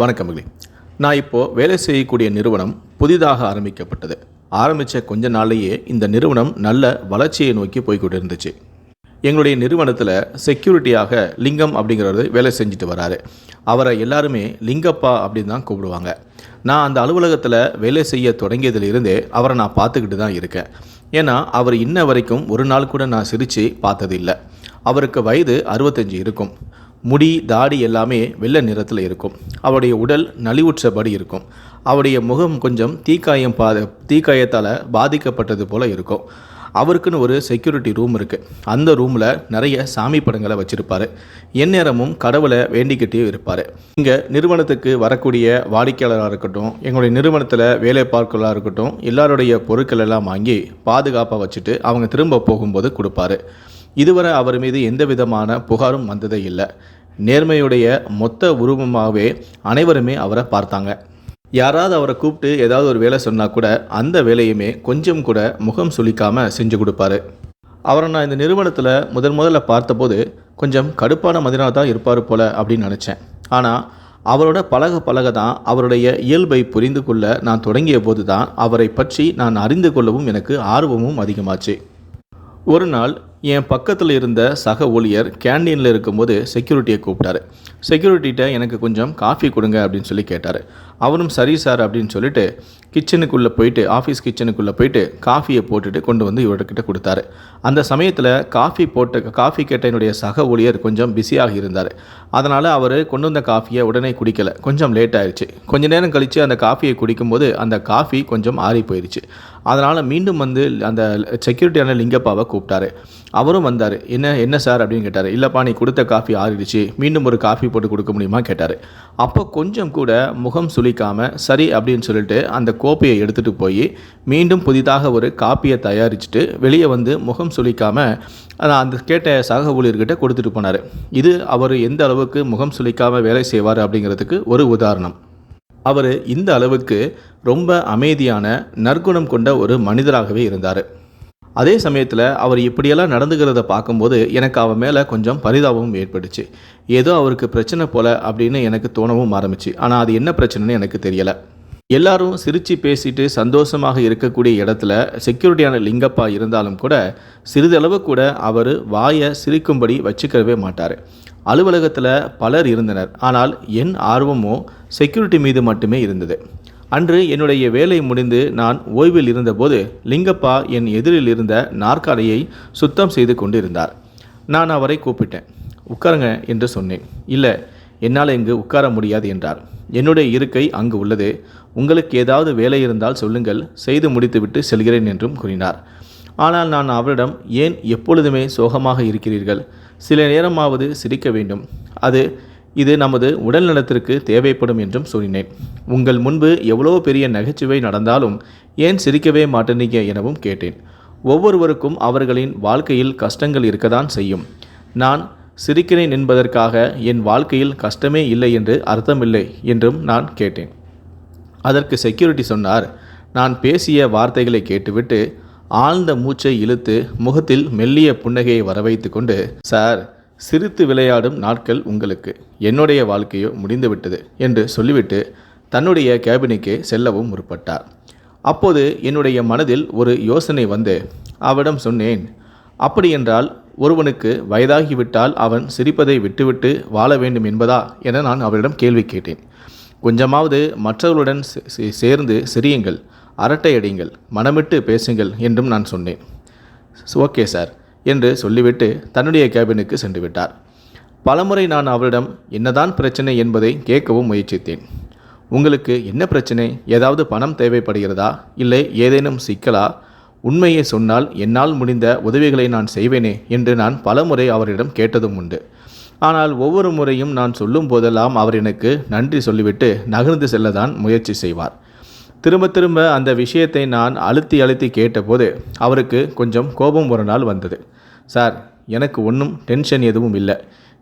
வணக்கமகளே நான் இப்போது வேலை செய்யக்கூடிய நிறுவனம் புதிதாக ஆரம்பிக்கப்பட்டது. ஆரம்பித்த கொஞ்ச நாள்லேயே இந்த நிறுவனம் நல்ல வளர்ச்சியை நோக்கி போய்கிட்டு இருந்துச்சு. எங்களுடைய நிறுவனத்தில் செக்யூரிட்டியாக லிங்கம் அப்படிங்கிறது வேலை செஞ்சுட்டு வராரு. அவரை எல்லாருமே லிங்கப்பா அப்படின்னு தான் கூப்பிடுவாங்க. நான் அந்த அலுவலகத்தில் வேலை செய்ய தொடங்கியதிலிருந்தே அவரை நான் பார்த்துக்கிட்டு தான் இருக்கேன். ஏன்னா அவர் இன்ன வரைக்கும் ஒரு நாள் கூட நான் சிரித்து பார்த்ததில்லை. அவருக்கு வயது அறுபத்தஞ்சு இருக்கும். முடி தாடி எல்லாமே வெள்ளை நிறத்தில் இருக்கும். அவருடைய உடல் நலிவுற்றபடி இருக்கும். அவருடைய முகம் கொஞ்சம் தீக்காயம் பா தீக்காயத்தால் பாதிக்கப்பட்டது போல் இருக்கும். அவருக்குன்னு ஒரு செக்யூரிட்டி ரூம் இருக்குது அந்த ரூமில் நிறைய சாமி படங்களை வச்சுருப்பார். எந்நேரமும் கடவுளை வேண்டிக்கிட்டே இருப்பார். இங்கே நிறுவனத்துக்கு வரக்கூடிய வாடிக்கையாளராக இருக்கட்டும் எங்களுடைய நிறுவனத்தில் வேலை பார்க்கலாக இருக்கட்டும் எல்லாருடைய பொருட்கள் எல்லாம் வாங்கி பாதுகாப்பாக வச்சுட்டு அவங்க திரும்ப போகும்போது கொடுப்பாரு. இதுவரை அவர் மீது எந்த விதமான புகாரும் வந்ததே இல்லை. நேர்மையுடைய மொத்த உருவமாகவே அனைவருமே அவரை பார்த்தாங்க. யாராவது அவரை கூப்பிட்டு ஏதாவது ஒரு வேலை சொன்னால் கூட அந்த வேலையுமே கொஞ்சம் கூட முகம் சுளிக்காமல் செஞ்சு கொடுப்பாரு. அவரை நான் இந்த நிறுவனத்தில் முதன் முதல்ல பார்த்தபோது கொஞ்சம் கடுப்பான மதினாக தான் இருப்பார் போல அப்படின்னு நினச்சேன். ஆனால் அவரோட பழக பழக தான் அவருடைய இயல்பை புரிந்து கொள்ள நான் தொடங்கிய போது தான் அவரை பற்றி நான் அறிந்து கொள்ளவும் எனக்கு ஆர்வமும் அதிகமாச்சு. ஒரு நாள் என் பக்கத்தில் இருந்த சக ஊழியர் கேண்டீனில் இருக்கும்போது செக்யூரிட்டியை கூப்பிட்டாரு. செக்யூரிட்டிகிட்ட எனக்கு கொஞ்சம் காஃபி கொடுங்க அப்படின்னு சொல்லி கேட்டார். அவரும் சரி சார் அப்படின்னு சொல்லிட்டு கிச்சனுக்குள்ளே போயிட்டு ஆஃபீஸ் கிச்சனுக்குள்ளே போயிட்டு காஃபியை போட்டுட்டு கொண்டு வந்து இவர்கிட்ட கொடுத்தாரு. அந்த சமயத்தில் காஃபி போட்ட காஃபி கேட்ட என்னுடைய சக ஊழியர் கொஞ்சம் பிஸியாக இருந்தார். அதனால் அவர் கொண்டு வந்த காஃபியை உடனே குடிக்கலை. கொஞ்சம் லேட் ஆயிடுச்சு கொஞ்ச நேரம் கழித்து அந்த காஃபியை குடிக்கும்போது அந்த காஃபி கொஞ்சம் ஆறி போயிடுச்சு அதனால் மீண்டும் வந்து அந்த செக்யூரிட்டியான லிங்கப்பாவை கூப்பிட்டாரு. அவரும் வந்தார். என்ன என்ன சார்? அப்படின்னு கேட்டார். இல்லைப்பா நீ கொடுத்த காஃபி ஆறிடுச்சு. மீண்டும் ஒரு காஃபி போட்டு கொடுக்க முடியுமா? கேட்டார். அப்போ கொஞ்சம் கூட முகம் சொல்லிக்காமல் சரி அப்படின்னு சொல்லிட்டு அந்த கோப்பையை எடுத்துகிட்டு போய் மீண்டும் புதிதாக ஒரு காப்பியை தயாரிச்சுட்டு வெளியே வந்து முகம் சுளிக்காமல் அந்த கேட்ட சக ஊழியர்கிட்ட கொடுத்துட்டு போனார். இது அவர் எந்த அளவுக்கு முகம் சுளிக்காமல் வேலை செய்வார் அப்படிங்கிறதுக்கு ஒரு உதாரணம். அவர் இந்த அளவுக்கு ரொம்ப அமைதியான நற்குணம் கொண்ட ஒரு மனிதராகவே இருந்தார். அதே சமயத்தில் அவர் இப்படியெல்லாம் நடந்துக்கிறத பார்க்கும்போது எனக்கு அவன் மேலே கொஞ்சம் பரிதாபமும் ஏற்பட்டுச்சு. ஏதோ அவருக்கு பிரச்சனை போல அப்படின்னு எனக்கு தோணவும் ஆரம்பிச்சு. ஆனால் அது என்ன பிரச்சனைன்னு எனக்கு தெரியலை. எல்லாரும் சிரித்து பேசிட்டு சந்தோஷமாக இருக்கக்கூடிய இடத்துல செக்யூரிட்டியான லிங்கப்பா இருந்தாலும் கூட சிறிதளவு கூட அவர் வாயை சிரிக்கும்படி வச்சுக்கவே மாட்டார். அலுவலகத்தில் பலர் இருந்தனர். ஆனால் என் ஆர்வமோ செக்யூரிட்டி மீது மட்டுமே இருந்தது. அன்று என்னுடைய வேலை முடிந்து நான் ஓய்வில் இருந்தபோது லிங்கப்பா என் எதிரில் இருந்த நாற்காலியை சுத்தம் செய்து கொண்டிருந்தார். நான் அவரை கூப்பிட்டேன். உட்காருங்க என்று சொன்னேன். இல்லை என்னால் இங்கு உட்கார முடியாது என்றார். என்னுடைய இருக்கை அங்கு உள்ளது. உங்களுக்கு ஏதாவது வேலை இருந்தால் சொல்லுங்கள். செய்து முடித்துவிட்டு செல்கிறேன் என்றும் கூறினார். ஆனால் நான் அவரிடம் ஏன் எப்பொழுதுமே சோகமாக இருக்கிறீர்கள்? சில நேரமாவது சிரிக்க வேண்டும். அது இது நமது உடல் நலத்திற்கு தேவைப்படும் என்றும் சொன்னேன். உங்கள் முன்பு எவ்வளோ பெரிய நகைச்சுவை நடந்தாலும் ஏன் சிரிக்கவே மாட்டேனீங்க எனவும் கேட்டேன். ஒவ்வொருவருக்கும் அவர்களின் வாழ்க்கையில் கஷ்டங்கள் இருக்கத்தான் செய்யும். நான் சிரிக்கிறேன் என்பதற்காக என் வாழ்க்கையில் கஷ்டமே இல்லை என்று அர்த்தமில்லை என்றும் நான் கேட்டேன். அதற்கு செக்யூரிட்டி சொன்னார். நான் பேசிய வார்த்தைகளை கேட்டுவிட்டு ஆழ்ந்த மூச்சை இழுத்து முகத்தில் மெல்லிய புன்னகையை வரவைத்து கொண்டு சார் சிரித்து விளையாடும் நாட்கள் உங்களுக்கு. என்னுடைய வாழ்க்கையோ முடிந்துவிட்டது என்று சொல்லிவிட்டு தன்னுடைய கேபினுக்கு செல்லவும் முற்பட்டார். அப்போது என்னுடைய மனதில் ஒரு யோசனை வந்து அவரிடம் சொன்னேன். அப்படியென்றால் ஒருவனுக்கு வயதாகிவிட்டால் அவன் சிரிப்பதை விட்டுவிட்டு வாழ வேண்டும் என்பதா? என நான் அவரிடம் கேள்வி கேட்டேன். கொஞ்சமாவது மற்றவர்களுடன் சேர்ந்து சிரியுங்கள். அரட்டையடியுங்கள். மனமிட்டு பேசுங்கள் என்றும் நான் சொன்னேன். Okay sir. என்று சொல்லிவிட்டு தன்னுடைய கேபினுக்கு சென்று விட்டார் பலமுறை நான் அவரிடம் என்னதான் பிரச்சனை என்பதை கேட்கவும் முயற்சித்தேன். உங்களுக்கு என்ன பிரச்சனை? ஏதாவது பணம் தேவைப்படுகிறதா? இல்லை ஏதேனும் சிக்கலா? உண்மையை சொன்னால் என்னால் முடிந்த உதவிகளை நான் செய்வேனே என்று நான் பலமுறை அவரிடம் கேட்டதும் உண்டு. ஆனால் ஒவ்வொரு முறையும் நான் சொல்லும் போதெல்லாம் அவர் எனக்கு நன்றி சொல்லிவிட்டு நகர்ந்து செல்லதான் முயற்சி செய்வார். திரும்ப திரும்ப அந்த விஷயத்தை நான் அழுத்தி அழுத்தி கேட்டபோது அவருக்கு கொஞ்சம் கோபம் ஒரு நாள் வந்தது. சார் எனக்கு ஒன்றும் டென்ஷன் எதுவும் இல்லை.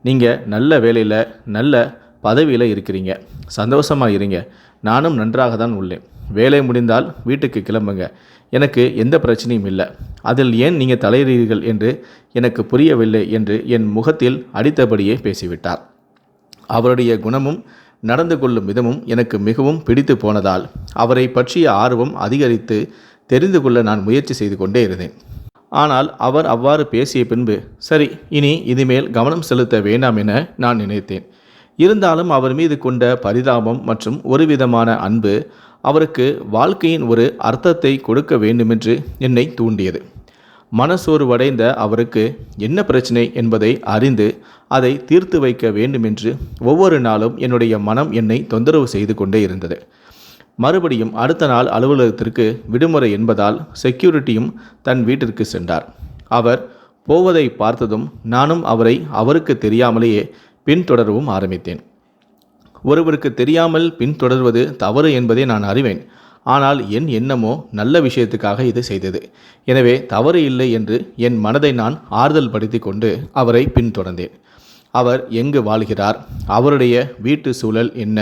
நீங்கள் நல்ல வேலையில் நல்ல பதவியில் இருக்கிறீங்க. சந்தோஷமாக இருங்க. நானும் நன்றாக தான் உள்ளேன். வேலை முடிந்தால் வீட்டுக்கு கிளம்புங்க. எனக்கு எந்த பிரச்சனையும் இல்லை. அதில் ஏன் நீங்கள் தலையிறீர்கள் என்று எனக்கு புரியவில்லை என்று என் முகத்தில் அடித்தபடியே பேசிவிட்டார். அவருடைய குணமும் நடந்து கொள்ளும் விதமும் எனக்கு மிகவும் பிடித்து போனதால் அவரை பற்றிய ஆர்வம் அதிகரித்து தெரிந்து கொள்ள நான் முயற்சி செய்து கொண்டே இருந்தேன். ஆனால் அவர் அவ்வாறு பேசிய பின்பு சரி இனி இனிமேல் கவனம் செலுத்த வேண்டாம் என நான் நினைத்தேன். இருந்தாலும் அவர் மீது கொண்ட பரிதாபம் மற்றும் ஒருவிதமான அன்பு அவருக்கு வாழ்க்கையின் ஒரு அர்த்தத்தை கொடுக்க வேண்டுமென்று என்னை தூண்டியது. மனசோர்வடைந்த அவருக்கு என்ன பிரச்சனை என்பதை அறிந்து அதை தீர்த்து வைக்க வேண்டுமென்று ஒவ்வொரு நாளும் என்னுடைய மனம் என்னை தொந்தரவு செய்து கொண்டே இருந்தது. மறுபடியும் அடுத்த நாள் அலுவலகத்திற்கு விடுமுறை என்பதால் செக்யூரிட்டியும் தன் வீட்டிற்கு சென்றார். அவர் போவதை பார்த்ததும் நானும் அவரை அவருக்கு தெரியாமலேயே பின்தொடரவும் ஆரம்பித்தேன். ஒருவருக்கு தெரியாமல் பின்தொடர்வது தவறு என்பதை நான் அறிவேன். ஆனால் என் எண்ணமோ நல்ல விஷயத்துக்காக இது செய்தது. எனவே தவறு இல்லை என்று என் மனதை நான் ஆறுதல் படுத்தி கொண்டு அவரை பின்தொடர்ந்தேன். அவர் எங்கு வாழ்கிறார்? அவருடைய வீட்டு சூழல் என்ன?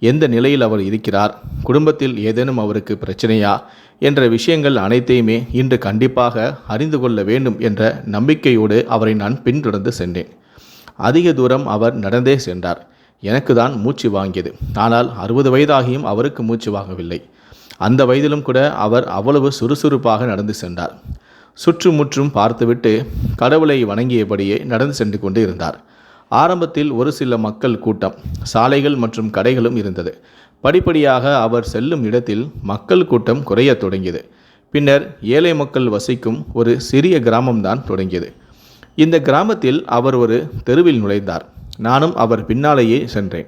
எந்த நிலையில் அவர் இருக்கிறார்? குடும்பத்தில் ஏதேனும் அவருக்கு பிரச்சனையா? என்ற விஷயங்கள் அனைத்தையுமே இன்று கண்டிப்பாக அறிந்து கொள்ள வேண்டும் என்ற நம்பிக்கையோடு அவரை நான் பின்தொடர்ந்து சென்றேன். அதிக தூரம் அவர் நடந்தே சென்றார். எனக்கு தான் மூச்சு வாங்கியது. ஆனால் அறுபது வயதாகியும் அவருக்கு மூச்சு வாங்கவில்லை. அந்த வயதிலும் கூட அவர் அவ்வளவு சுறுசுறுப்பாக நடந்து சென்றார். சுற்றுமுற்றும் பார்த்துவிட்டு கடவுளை வணங்கியபடியே நடந்து சென்று கொண்டு இருந்தார். ஆரம்பத்தில் ஒரு சில மக்கள் கூட்டம் சாலைகள் மற்றும் கடைகளும் இருந்தது. படிப்படியாக அவர் செல்லும் இடத்தில் மக்கள் கூட்டம் குறையத் தொடங்கியது. பின்னர் ஏழை மக்கள் வசிக்கும் ஒரு சிறிய கிராமம்தான் தொடங்கியது. இந்த கிராமத்தில் அவர் ஒரு தெருவில் நுழைந்தார். நானும் அவர் பின்னாலேயே சென்றேன்.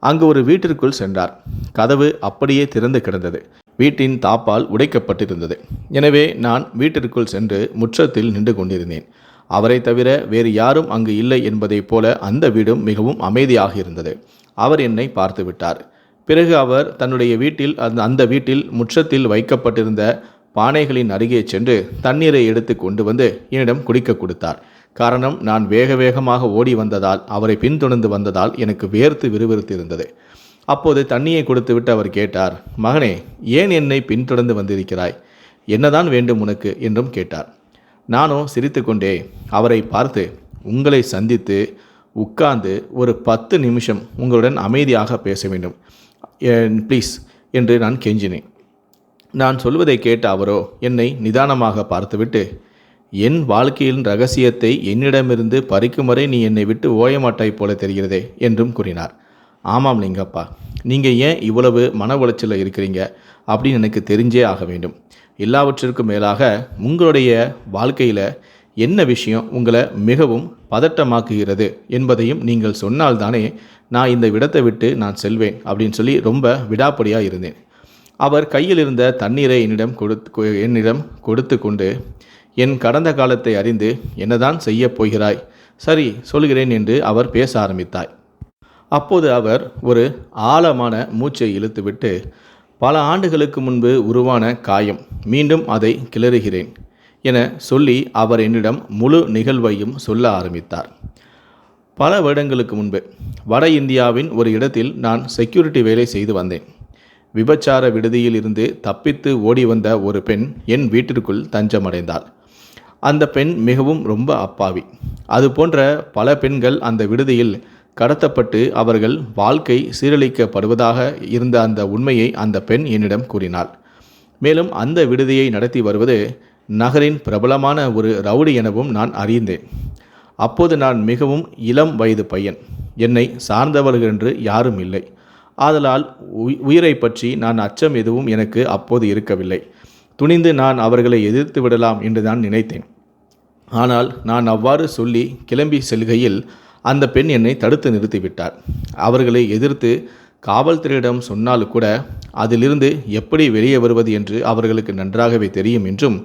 அங்கு ஒரு வீட்டிற்குள் சென்றார். கதவு அப்படியே திறந்து கிடந்தது. வீட்டின் தாப்பால் உடைக்கப்பட்டிருந்தது. எனவே நான் வீட்டிற்குள் சென்று முற்றத்தில் நின்று கொண்டிருந்தேன். அவரை தவிர வேறு யாரும் அங்கு இல்லை என்பதைப் போல அந்த வீடும் மிகவும் அமைதியாக இருந்தது அவர் என்னை பார்த்து விட்டார். பிறகு அவர் தன்னுடைய வீட்டில் அந்த அந்த வீட்டில் முற்றத்தில் வைக்கப்பட்டிருந்த பானைகளின் அருகே சென்று தண்ணீரை எடுத்து கொண்டு வந்து என்னிடம் குடிக்க கொடுத்தார். காரணம் நான் வேக வேகமாக ஓடி வந்ததால் அவரை பின்தொடர்ந்து வந்ததால் எனக்கு வேர்த்து விறுவிறுத்து இருந்தது அப்போது தண்ணியை கொடுத்துவிட்டு அவர் கேட்டார் மகனே ஏன் என்னை பின்தொடர்ந்து வந்திருக்கிறாய்? என்னதான் வேண்டும் உனக்கு? என்றும் கேட்டார். நானும் சிரித்துக்கொண்டே அவரை பார்த்து உங்களை சந்தித்து உட்கார்ந்து ஒரு பத்து நிமிஷம் உங்களுடன் அமைதியாக பேச வேண்டும். ப்ளீஸ் என்று நான் கெஞ்சினேன். நான் சொல்வதை கேட்ட அவரோ என்னை நிதானமாக பார்த்துவிட்டு என் வாழ்க்கையின் ரகசியத்தை என்னிடமிருந்து பறிக்கும் வரை நீ என்னை விட்டு ஓயமாட்டாய் போல தெரிகிறதே என்றும் கூறினார். ஆமாம் லிங்கப்பா நீங்கள் ஏன் இவ்வளவு மன உளைச்சலில் இருக்கிறீங்க? அப்படின்னு எனக்கு தெரிஞ்சே ஆக வேண்டும். எல்லாவற்றிற்கும் மேலாக உங்களுடைய வாழ்க்கையில் என்ன விஷயம் உங்களை மிகவும் பதட்டமாக்குகிறது என்பதையும் நீங்கள் சொன்னால்தானே நான் இந்த விடத்தை விட்டு நான் செல்வேன் அப்படின்னு சொல்லி ரொம்ப விடாப்படியாக இருந்தேன். அவர் கையில் இருந்த தண்ணீரை என்னிடம் கொடுத்து என்னிடம் கொடுத்து கொண்டு என் கடந்த காலத்தை அறிந்து என்னதான் செய்யப் போகிறாய்? சரி சொல்கிறேன் என்று அவர் பேச ஆரம்பித்தாய் அப்போது அவர் ஒரு ஆழமான மூச்சை இழுத்துவிட்டு பல ஆண்டுகளுக்கு முன்பு உருவான காயம். மீண்டும் அதை கிளறுகிறேன் என சொல்லி அவர் என்னிடம் முழு நிகழ்வையும் சொல்ல ஆரம்பித்தார். பல வருடங்களுக்கு முன்பு வட இந்தியாவின் ஒரு இடத்தில் நான் செக்யூரிட்டி வேலை செய்து வந்தேன். விபச்சார விடுதியில் இருந்து தப்பித்து ஓடி வந்த ஒரு பெண் என் வீட்டிற்குள் தஞ்சமடைந்தாள். அந்த பெண் மிகவும் ரொம்ப அப்பாவி. அது போன்ற பல பெண்கள் அந்த விடுதியில் கடத்தப்பட்டு அவர்கள் வாழ்க்கை சீரழிக்கப்படுவதாக இருந்த அந்த உண்மையை அந்த பெண் என்னிடம் கூறினாள். மேலும் அந்த விடுதியை நடத்தி வருவது நகரின் பிரபலமான ஒரு ரவுடி எனவும் நான் அறிந்தேன். அப்போது நான் மிகவும் இளம் வயது பையன். என்னை சார்ந்தவர்கள் என்று யாரும் இல்லை. ஆதலால் உயிரை பற்றி நான் அச்சம் எதுவும் எனக்கு அப்போது இருக்கவில்லை. துணிந்து நான் அவர்களை எதிர்த்து விடலாம் என்று நான் நினைத்தேன். ஆனால் நான் அவ்வாறு சொல்லி கிளம்பி செல்கையில் அந்த பெண் என்னை தடுத்து நிறுத்திவிட்டார் அவர்களை எதிர்த்து காவல்துறையிடம் சொன்னால் கூட அதிலிருந்து எப்படி வெளியே வருவது என்று அவர்களுக்கு நன்றாகவே தெரியும் என்றும்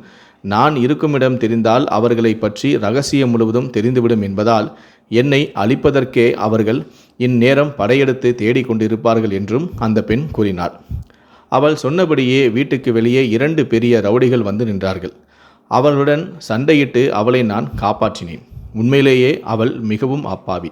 நான் இருக்குமிடம் தெரிந்தால் அவர்களை பற்றி ரகசியம் முழுவதும் தெரிந்துவிடும் என்பதால் என்னை அழிப்பதற்கே அவர்கள் இந்நேரம் படையெடுத்து தேடிக்கொண்டிருப்பார்கள் என்றும் அந்த பெண் கூறினாள். அவள் சொன்னபடியே வீட்டுக்கு வெளியே இரண்டு பெரிய ரவுடிகள் வந்து நின்றார்கள். அவர்களுடன் சண்டையிட்டு அவளை நான் காப்பாற்றினேன். உண்மையிலேயே அவள் மிகவும் அப்பாவி.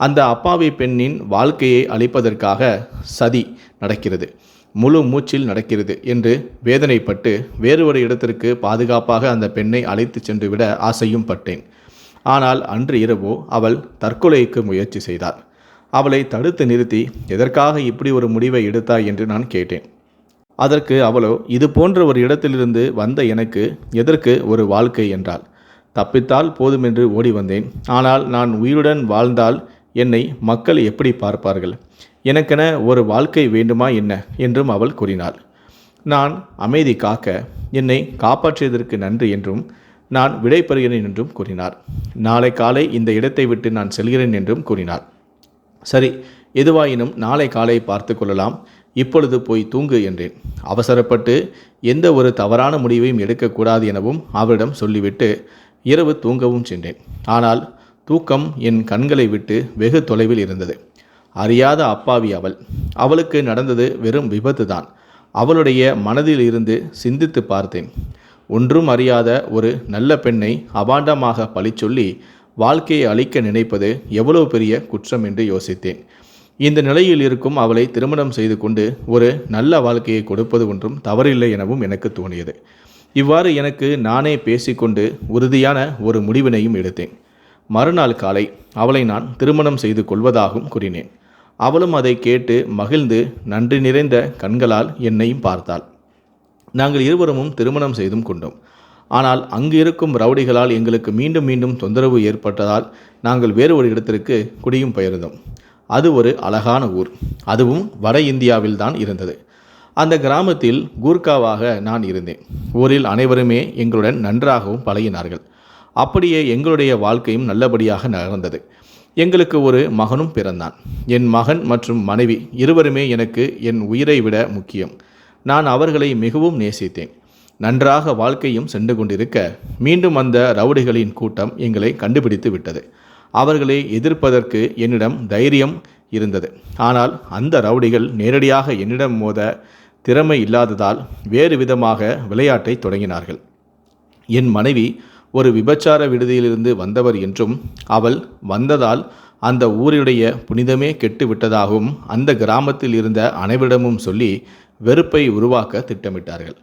அந்த அப்பாவி பெண்ணின் வாழ்க்கையை அழிப்பதற்காக சதி நடக்கிறது முழு மூச்சில் நடக்கிறது என்று வேதனைப்பட்டு வேறு ஒரு இடத்திற்கு பாதுகாப்பாக அந்த பெண்ணை அழைத்து சென்று விட ஆசையும் பட்டேன். ஆனால் அன்று இரவோ அவள் தற்கொலைக்கு முயற்சி செய்தார் அவளை தடுத்து நிறுத்தி எதற்காக இப்படி ஒரு முடிவை எடுத்தாய் என்று நான் கேட்டேன். அதற்கு அவளோ இது போன்ற ஒரு இடத்திலிருந்து வந்த எனக்கு எதற்கு ஒரு வாழ்க்கை? என்றாள். தப்பித்தால் போதுமென்று ஓடி வந்தேன் ஆனால் நான் உயிருடன் வாழ்ந்தால் என்னை மக்கள் எப்படி பார்ப்பார்கள்? எனக்கென ஒரு வாழ்க்கை வேண்டுமா என்ன? என்றும் அவள் கூறினாள். நான் அமைதி காக்க என்னை காப்பாற்றியதற்கு நன்றி என்றும் நான் விடைபெறுகிறேன் என்றும் கூறினார் நாளை காலை இந்த இடத்தை விட்டு நான் செல்கிறேன் என்றும் கூறினார் சரி எதுவாயினும் நாளை காலை பார்த்து கொள்ளலாம். இப்பொழுது போய் தூங்கு என்றேன். அவசரப்பட்டு எந்த ஒரு தவறான முடிவையும் எடுக்கக்கூடாது எனவும் அவரிடம் சொல்லிவிட்டு இரவு தூங்கவும் சென்றேன். ஆனால் தூக்கம் என் கண்களை விட்டு வெகு தொலைவில் இருந்தது. அறியாத அப்பாவி அவள். அவளுக்கு நடந்தது வெறும் விபத்து தான் அவளுடைய மனதில் இருந்து சிந்தித்து பார்த்தேன். ஒன்றும் அறியாத ஒரு நல்ல பெண்ணை அபாண்டமாக பழிச்சொல்லி வாழ்க்கையை அழிக்க நினைப்பது எவ்வளவு பெரிய குற்றம் என்று யோசித்தேன். இந்த நிலையில் இருக்கும் அவளை திருமணம் செய்து கொண்டு ஒரு நல்ல வாழ்க்கையை கொடுப்பது ஒன்றும் தவறில்லை எனவும் எனக்கு தோணியது இவ்வாறு எனக்கு நானே பேசிக்கொண்டு உறுதியான ஒரு முடிவினையும் எடுத்தேன். மறுநாள் காலை அவளை நான் திருமணம் செய்து கொள்வதாகவும் கூறினேன். அவளும் அதை கேட்டு மகிழ்ந்து நன்றி நிறைந்த கண்களால் என்னையும் பார்த்தாள். நாங்கள் இருவரும் திருமணம் செய்தும் கொண்டோம். ஆனால் அங்கு இருக்கும் ரவுடிகளால் எங்களுக்கு மீண்டும் மீண்டும் தொந்தரவு ஏற்பட்டதால் நாங்கள் வேறு ஒரு இடத்திற்கு குடியும் பெயர்ந்தோம். அது ஒரு அழகான ஊர். அதுவும் வட இந்தியாவில் தான் இருந்தது. அந்த கிராமத்தில் கூர்க்காவாக நான் இருந்தேன். ஊரில் அனைவருமே எங்களுடன் நன்றாகவும் பழகினார்கள். அப்படியே எங்களுடைய வாழ்க்கையும் நல்லபடியாக நடந்தது எங்களுக்கு ஒரு மகனும் பிறந்தான். என் மகன் மற்றும் மனைவி இருவருமே எனக்கு என் உயிரை விட முக்கியம். நான் அவர்களை மிகவும் நேசித்தேன். நன்றாக வாழ்க்கையும் சென்று கொண்டிருக்க மீண்டும் அந்த ரவுடிகளின் கூட்டம் எங்களை கண்டுபிடித்து விட்டது. அவர்களை எதிர்ப்பதற்கு என்னிடம் தைரியம் இருந்தது. ஆனால் அந்த ரவுடிகள் நேரடியாக என்னிடம் மோத திறமை இல்லாததால் வேறு விதமாக விளையாட்டை தொடங்கினார்கள். என் மனைவி ஒரு விபச்சார விடுதியிலிருந்து வந்தவர் என்றும் அவள் வந்ததால் அந்த ஊருடைய புனிதமே கெட்டு விட்டதாகவும் அந்த கிராமத்தில் இருந்த அனைவரிடமும் சொல்லி வெறுப்பை உருவாக்க திட்டமிட்டார்கள்.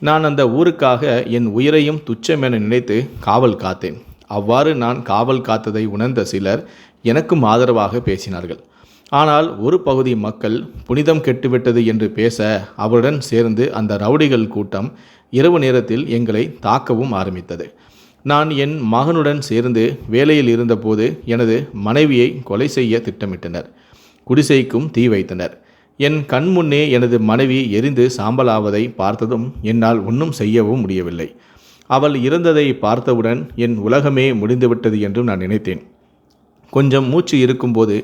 நான் அந்த ஊருக்காக என் உயிரையும் துச்சம் என நினைத்து காவல் காத்தேன். அவ்வாறு நான் காவல் காத்ததை உணர்ந்த சிலர் எனக்கும் ஆதரவாக பேசினார்கள். ஆனால் ஒரு பகுதி மக்கள் புனிதம் கெட்டுவிட்டது என்று பேச அவருடன் சேர்ந்து அந்த ரவுடிகள் கூட்டம் இரவு நேரத்தில் எங்களை தாக்கவும் ஆரம்பித்தது. நான் என் மகனுடன் சேர்ந்து வேலையில் இருந்தபோது எனது மனைவியை கொலை செய்ய திட்டமிட்டனர். குடிசைக்கும் தீ வைத்தனர். என் கண் முன்னே எனது மனைவி எரிந்து சாம்பலாவதை பார்த்ததும் என்னால் ஒன்றும் செய்யவும் முடியவில்லை. அவள் இறந்ததை பார்த்தவுடன் என் உலகமே முடிந்துவிட்டது என்றும் நான் நினைத்தேன். கொஞ்சம் மூச்சு இருக்கும்போது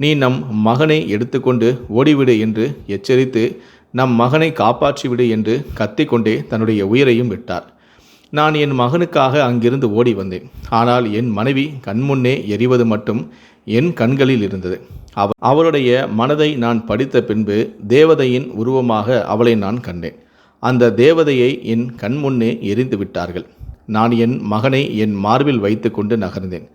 நீ நம் மகனை எடுத்துக்கொண்டு ஓடிவிடு என்று எச்சரித்து நம் மகனை காப்பாற்றிவிடு என்று கத்திக்கொண்டே தன்னுடைய உயிரையும் விட்டார். நான் என் மகனுக்காக அங்கிருந்து ஓடி வந்தேன். ஆனால் என் மனைவி கண்முன்னே எரிவது மட்டும் என் கண்களில் இருந்தது. அவ அவளுடைய மனதை நான் படித்த பின்பு தேவதையின் உருவமாக அவளை நான் கண்டேன். அந்த தேவதையை என் கண்முன்னே எரிந்து விட்டார்கள். நான் என் மகனை என் மார்பில் வைத்துக்கொண்டு நகர்ந்தேன்.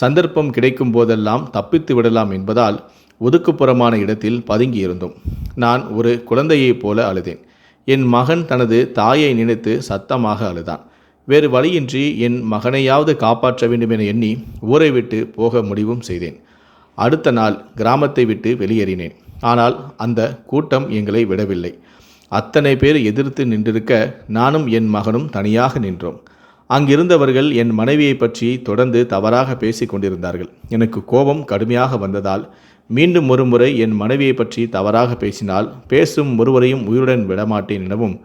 சந்தர்ப்பம் கிடைக்கும் போதெல்லாம் தப்பித்து விடலாம் என்பதால் ஒதுக்குப்புறமான இடத்தில் பதுங்கியிருந்தோம் நான் ஒரு குழந்தையைப் போல அழுதேன். என் மகன் தனது தாயை நினைத்து சத்தமாக அழுதான். வேறு வழியின்றி என் மகனையாவது காப்பாற்ற வேண்டும் என எண்ணி ஊரை விட்டு போக முடிவும் செய்தேன். அடுத்த நாள் கிராமத்தை விட்டு வெளியேறினேன். ஆனால் அந்த கூட்டம் எங்களை விடவில்லை. அத்தனை பேர் எதிர்த்து நின்றிருக்க நானும் என் மகனும் தனியாக நின்றோம். அங்கிருந்தவர்கள் என் மனைவியை பற்றி தொடர்ந்து தவறாக பேசிக் கொண்டிருந்தார்கள். எனக்கு கோபம் கடுமையாக வந்ததால் மீண்டும் ஒருமுறை என் மனைவியை பற்றி தவறாக பேசினால் பேசும் ஒருவரையும் உயிருடன் விடமாட்டேன் எனவும்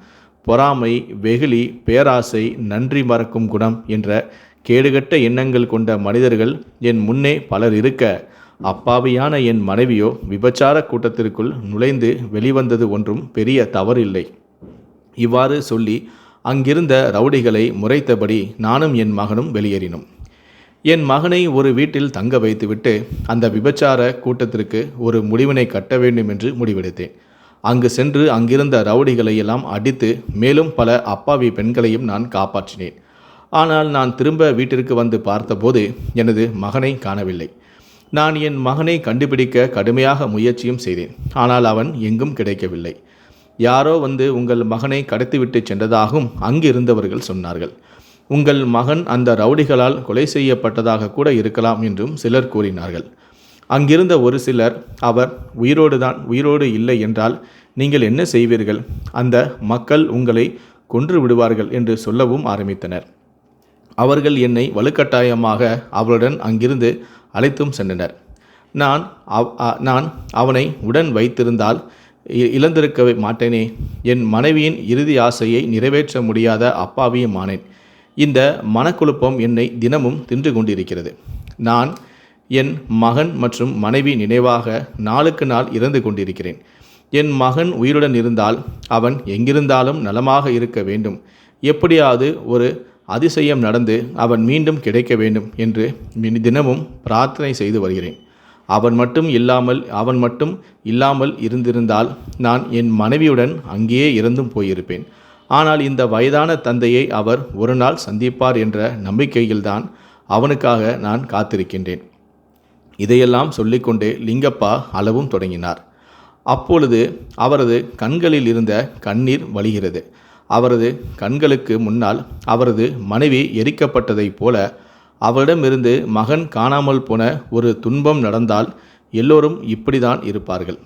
பொறாமை வெகுளி பேராசை நன்றி மறக்கும் குணம் என்ற கேடுகட்ட எண்ணங்கள் கொண்ட மனிதர்கள் என் முன்னே பலர் இருக்க அப்பாவியான என் மனைவியோ விபச்சார கூட்டத்திற்குள் நுழைந்து வெளிவந்தது ஒன்றும் பெரிய தவறில்லை. இவ்வாறு சொல்லி அங்கிருந்த ரவுடிகளை முறைத்தபடி நானும் என் மகனும் வெளியேறினோம். என் மகனை ஒரு வீட்டில் தங்க வைத்துவிட்டு அந்த விபச்சார கூட்டத்திற்கு ஒரு முடிவினை கட்ட வேண்டும் என்று முடிவெடுத்தேன். அங்கு சென்று அங்கிருந்த ரவுடிகளை எல்லாம் அடித்து மேலும் பல அப்பாவி பெண்களையும் நான் காப்பாற்றினேன். ஆனால் நான் திரும்ப வீட்டிற்கு வந்து பார்த்தபோது எனது மகனை காணவில்லை. நான் என் மகனை கண்டுபிடிக்க கடுமையாக முயற்சியும் செய்தேன். ஆனால் அவன் எங்கும் கிடைக்கவில்லை. யாரோ வந்து உங்கள் மகனை கடத்திவிட்டு சென்றதாகவும் அங்கிருந்தவர்கள் சொன்னார்கள். உங்கள் மகன் அந்த ரவுடிகளால் கொலை செய்யப்பட்டதாக கூட இருக்கலாம் என்றும் சிலர் கூறினார்கள். அங்கிருந்த ஒரு சிலர் அவர் உயிரோடு தான் உயிரோடு இல்லை என்றால் நீங்கள் என்ன செய்வீர்கள்? அந்த மக்கள் உங்களை கொன்று விடுவார்கள் என்று சொல்லவும் ஆரம்பித்தனர். அவர்கள் என்னை வலுக்கட்டாயமாக அவளுடன் அங்கிருந்து அழைத்தும் சென்றனர். நான் அவ்- அ- நான் அவனை உடன் வைத்திருந்தால் இழந்திருக்க மாட்டேனே. என் மனைவியின் இறுதி ஆசையை நிறைவேற்ற முடியாத அப்பாவியும் ஆனேன். இந்த மனக்குழப்பம் என்னை தினமும் தின்று கொண்டிருக்கிறது. நான் என் மகன் மற்றும் மனைவி நினைவாக நாளுக்கு நாள் இறந்து கொண்டிருக்கிறேன். என் மகன் உயிருடன் இருந்தால் அவன் எங்கிருந்தாலும் நலமாக இருக்க வேண்டும். எப்படியாவது ஒரு அதிசயம் நடந்து அவன் மீண்டும் கிடைக்க வேண்டும் என்று தினமும் பிரார்த்தனை செய்து வருகிறேன். அவன் மட்டும் இல்லாமல் அவன் மட்டும் இல்லாமல் இருந்திருந்தால் நான் என் மனைவியுடன் அங்கேயே இறந்தும் போயிருப்பேன். ஆனால் இந்த வயதான தந்தையை அவர் ஒரு நாள் சந்திப்பார் என்ற நம்பிக்கையில்தான் அவனுக்காக நான் காத்திருக்கின்றேன். இதையெல்லாம் சொல்லிக்கொண்டே லிங்கப்பா அளவும் தொடங்கினார். அப்பொழுது அவரது கண்களில் இருந்த கண்ணீர் வழிகிறது. அவரது கண்களுக்கு முன்னால் அவரது மனைவி எரிக்கப்பட்டதைப் போல அவரிடமிருந்து மகன் காணாமல் போன ஒரு துன்பம் நடந்தால் எல்லோரும் இப்படிதான் இருப்பார்கள்.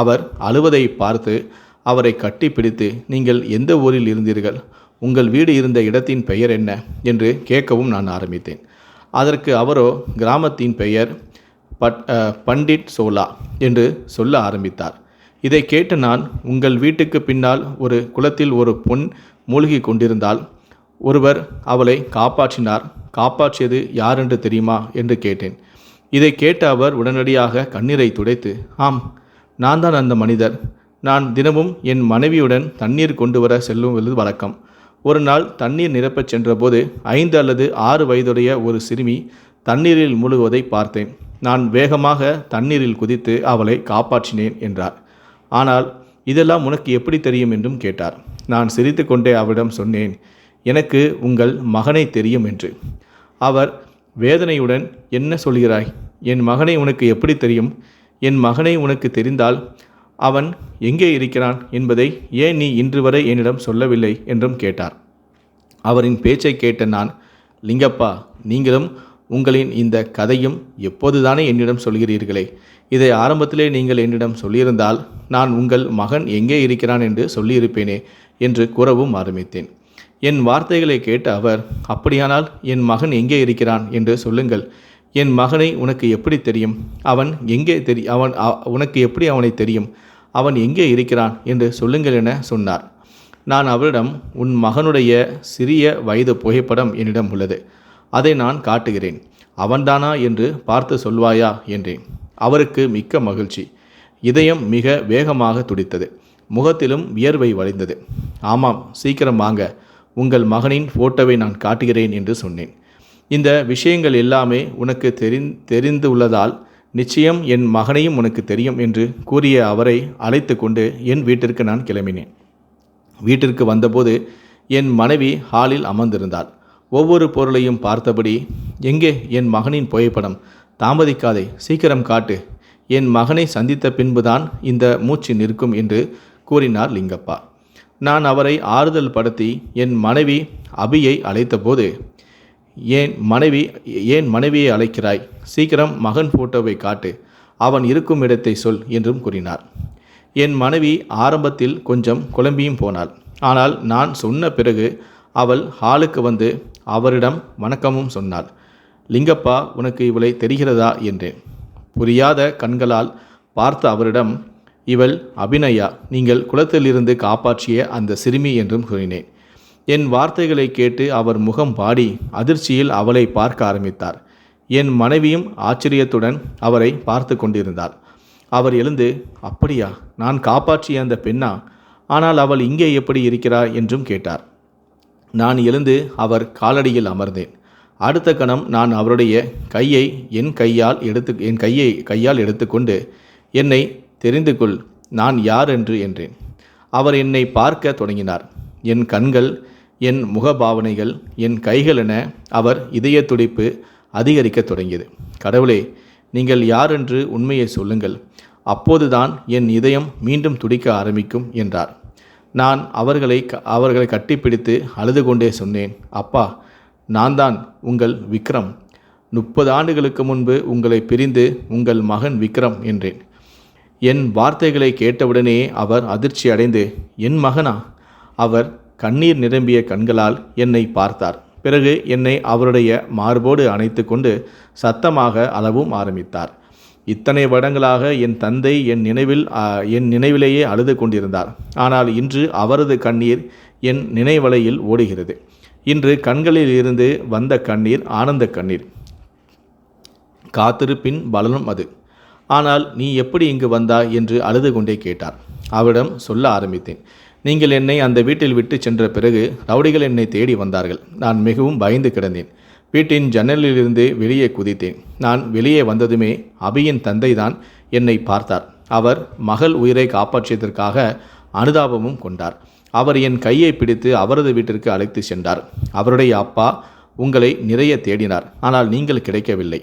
அவர் அழுவதை பார்த்து அவரை கட்டிப்பிடித்து நீங்கள் எந்த ஊரில் இருந்தீர்கள்? உங்கள் வீடு இருந்த இடத்தின் பெயர் என்ன என்று கேட்கவும் நான் ஆரம்பித்தேன். அதற்கு அவரோ கிராமத்தின் பெயர் பட் பண்டிட் சோலா என்று சொல்ல ஆரம்பித்தார். இதை கேட்டு நான் உங்கள் வீட்டுக்கு பின்னால் ஒரு குளத்தில் ஒரு பொன் மூழ்கி கொண்டிருந்தால் ஒருவர் அவளை காப்பாற்றினார் காப்பாற்றியது யாரென்று தெரியுமா? என்று கேட்டேன். இதை கேட்ட அவர் உடனடியாக கண்ணீரை துடைத்து ஆம் நான் தான் அந்த மனிதர். நான் தினமும் என் மனைவியுடன் தண்ணீர் கொண்டு வர செல்லுவது வழக்கம். ஒரு நாள் தண்ணீர் நிரப்பச் சென்றபோது ஐந்து அல்லது ஆறு வயதுடைய ஒரு சிறுமி தண்ணீரில் மூழ்குவதை பார்த்தேன். நான் வேகமாக தண்ணீரில் குதித்து அவளை காப்பாற்றினேன் என்றார். ஆனால் இதெல்லாம் உனக்கு எப்படி தெரியும்? என்றும் கேட்டார். நான் சிரித்துக்கொண்டே அவரிடம் சொன்னேன். எனக்கு உங்கள் மகனை தெரியும் என்று. அவர் வேதனையுடன் என்ன சொல்கிறாய்? என் மகனை உனக்கு எப்படி தெரியும்? என் மகனை உனக்கு தெரிந்தால் அவன் எங்கே இருக்கிறான் என்பதை ஏன் நீ இன்று வரை என்னிடம் சொல்லவில்லை என்றும் கேட்டார். அவரின் பேச்சை கேட்ட நான் லிங்கப்பா நீங்களும் உங்களின் இந்த கதையும் எப்போதுதானே என்னிடம் சொல்கிறீர்களே? இதை ஆரம்பத்திலே நீங்கள் என்னிடம் சொல்லியிருந்தால் நான் உங்கள் மகன் எங்கே இருக்கிறான் என்று சொல்லியிருப்பேனே? என்று கூறவும் ஆரம்பித்தேன். என் வார்த்தைகளை கேட்ட அவர் அப்படியானால் என் மகன் எங்கே இருக்கிறான் என்று சொல்லுங்கள். என் மகனை உனக்கு எப்படி தெரியும்? அவன் எங்கே தெரி அவன் உனக்கு எப்படி அவனை தெரியும்? அவன் எங்கே இருக்கிறான்? என்று சொல்லுங்கள் என சொன்னார். நான் அவரிடம் உன் மகனுடைய சிறிய வயது புகைப்படம் என்னிடம் உள்ளது. அதை நான் காட்டுகிறேன். அவன்தானா என்று பார்த்து சொல்வாயா? என்றேன். அவருக்கு மிக்க மகிழ்ச்சி. இதயம் மிக வேகமாக துடித்தது. முகத்திலும் வியர்வை வழிந்தது. ஆமாம் சீக்கிரம் வாங்க. உங்கள் மகனின் போட்டோவை நான் காட்டுகிறேன் என்று சொன்னேன். இந்த விஷயங்கள் எல்லாமே உனக்கு தெரிந் உள்ளதால் நிச்சயம் என் மகனையும் உனக்கு தெரியும் என்று கூறிய அவரை அழைத்து கொண்டு என் வீட்டிற்கு நான் கிளம்பினேன். வீட்டிற்கு வந்தபோது என் மனைவி ஹாலில் அமர்ந்திருந்தாள். ஒவ்வொரு பொருளையும் பார்த்தபடி எங்கே என் மகனின் புகைப்படம்? தாமதிக்காதே சீக்கிரம் காட்டு. என் மகனை சந்தித்த பின்புதான் இந்த மூச்சு நிற்கும் என்று கூறினார் லிங்கப்பா. நான் அவரை ஆறுதல் படுத்தி என் மனைவி அபியை அழைத்தபோது ஏன் மனைவி ஏன் மனைவியை அழைக்கிறாய்? சீக்கிரம் மகன் போட்டோவை காட்டு. அவன் இருக்கும் இடத்தை சொல் என்றும் கூறினார். என் மனைவி ஆரம்பத்தில் கொஞ்சம் குழம்பியும் போனாள். ஆனால் நான் சொன்ன பிறகு அவள் ஹாலுக்கு வந்து அவரிடம் வணக்கமும் சொன்னாள். லிங்கப்பா உனக்கு இவளை தெரிகிறதா? என்றேன். புரியாத கண்களால் பார்த்த அவரிடம் இவள் அபிநயா நீங்கள் குளத்திலிருந்து காப்பாற்றிய அந்த சிறுமி என்றும் கூறினேன். என் வார்த்தைகளை கேட்டு அவர் முகம் பாடி அதிர்ச்சியில் அவளை பார்க்க ஆரம்பித்தார். என் மனைவியும் ஆச்சரியத்துடன் அவரை பார்த்து கொண்டிருந்தார் அவர் எழுந்து அப்படியா நான் காப்பாற்றிய அந்த பெண்ணா? ஆனால் அவள் இங்கே எப்படி இருக்கிறார் என்றும் கேட்டார். நான் எழுந்து அவர் காலடியில் அமர்ந்தேன். அடுத்த கணம் நான் அவருடைய கையை என் கையால் எடுத்து என் கையை கையால் எடுத்துக்கொண்டு என்னை தெரிந்து கொள் நான் யார் என்று என்றேன். அவர் என்னை பார்க்க தொடங்கினார். என் கண்கள் என் முகபாவனைகள் என் கைகள் என அவர் இதய துடிப்பு அதிகரிக்கத் தொடங்கியது. கடவுளே நீங்கள் யார் என்று உண்மையை சொல்லுங்கள். அப்போதுதான் என் இதயம் மீண்டும் துடிக்க ஆரம்பிக்கும் என்றார். நான் அவர்களை க- அவர்களை கட்டிப்பிடித்து அழுது கொண்டே சொன்னேன் அப்பா நான் தான் உங்கள் விக்ரம். முப்பது ஆண்டுகளுக்கு முன்பு உங்களை பிரிந்து உங்கள் மகன் விக்ரம் என்றேன். என் வார்த்தைகளை கேட்டவுடனே அவர் அதிர்ச்சி அடைந்து என் மகனா? அவர் கண்ணீர் நிரம்பிய கண்களால் என்னை பார்த்தார். பிறகு என்னை அவருடைய மார்போடு அணைத்து கொண்டு சத்தமாக அளவும் ஆரம்பித்தார். இத்தனை வருடங்களாக என் தந்தை என் நினைவில் என் நினைவிலேயே அழுது கொண்டிருந்தார். ஆனால் இன்று அவரது கண்ணீர் என் நினைவலையில் ஓடுகிறது. இன்று கண்களில் இருந்து வந்த கண்ணீர் ஆனந்த கண்ணீர். காத்திருப்பின் பலனும் அது. ஆனால் நீ எப்படி இங்கு வந்தாய் என்று அழுது கொண்டே கேட்டார். அவரிடம் சொல்ல ஆரம்பித்தேன். நீங்கள் என்னை அந்த வீட்டில் விட்டு சென்ற பிறகு ரவுடிகள் என்னை தேடி வந்தார்கள். நான் மிகவும் பயந்து கிடந்தேன். வீட்டின் ஜன்னலிலிருந்து வெளியே குதித்தேன். நான் வெளியே வந்ததுமே அபியின் தந்தைதான் என்னை பார்த்தார். அவர் மகள் உயிரை காப்பாற்றியதற்காக அனுதாபமும் கொண்டார். அவர் என் கையை பிடித்து அவரது வீட்டிற்கு அழைத்து சென்றார். அவருடைய அப்பா உங்களை நிறைய தேடினார். ஆனால் நீங்கள் கிடைக்கவில்லை.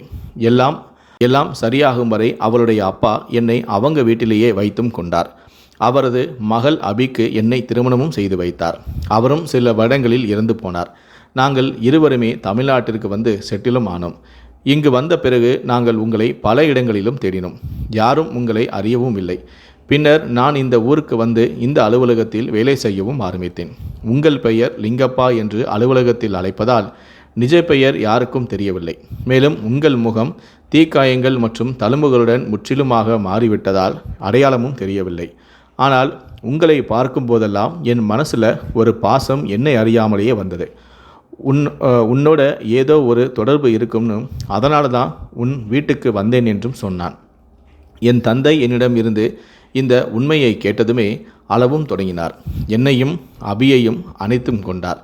எல்லாம் எல்லாம் சரியாகும் வரை அவளுடைய அப்பா என்னை அவங்க வீட்டிலேயே வைத்தும் கொண்டார். அவரது மகள் அபிக்கு என்னை திருமணமும் செய்து வைத்தார். அவரும் சில வருடங்களில் இறந்து போனார். நாங்கள் இருவருமே தமிழ்நாட்டிற்கு வந்து செட்டிலும் ஆனோம். இங்கு வந்த பிறகு நாங்கள் உங்களை பல இடங்களிலும் தேடினோம். யாரும் உங்களை அறியவும் இல்லை. பின்னர் நான் இந்த ஊருக்கு வந்து இந்த அலுவலகத்தில் வேலை செய்யவும் ஆரம்பித்தேன். உங்கள் பெயர் லிங்கப்பா என்று அலுவலகத்தில் அழைப்பதால் நிஜ பெயர் யாருக்கும் தெரியவில்லை. மேலும் உங்கள் முகம் தீக்காயங்கள் மற்றும் தழும்புகளுடன் முற்றிலுமாக மாறிவிட்டதால் அடையாளமும் தெரியவில்லை. ஆனால் உங்களை பார்க்கும் போதெல்லாம் என் மனசில் ஒரு பாசம் என்னை அறியாமலேயே வந்தது. உன் உன்னோட ஏதோ ஒரு தொடர்பு இருக்கும்னு அதனால தான் உன் வீட்டுக்கு வந்தேன் என்றும் சொன்னான். என் தந்தை என்னிடம் இருந்து இந்த உண்மையை கேட்டதுமே அளவும் தொடங்கினார். என்னையும் அபியையும் அனைத்தும் கொண்டார்.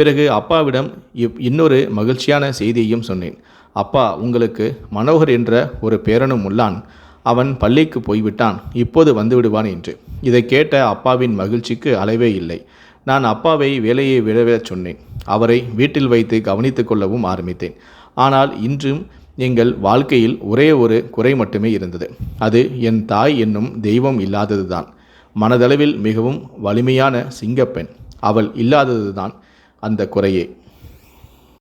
பிறகு அப்பாவிடம் இவ் இன்னொரு மகிழ்ச்சியான செய்தியையும் சொன்னேன். அப்பா உங்களுக்கு மனோகர் என்ற ஒரு பேரனும் உள்ளான். அவன் பள்ளிக்கு போய்விட்டான். இப்போது வந்து விடுவான் என்று. இதை கேட்ட அப்பாவின் மகிழ்ச்சிக்கு அளவே இல்லை. நான் அப்பாவை வேலையை விடவே சொன்னேன். அவரை வீட்டில் வைத்து கவனித்து கொள்ளவும் ஆரம்பித்தேன். ஆனால் இன்றும் எங்கள் வாழ்க்கையில் ஒரே ஒரு குறை மட்டுமே இருந்தது. அது என் தாய் என்னும் தெய்வம் இல்லாததுதான். மனதளவில் மிகவும் வலிமையான சிங்கப்பெண். அவள் இல்லாததுதான். அந்த குறையே.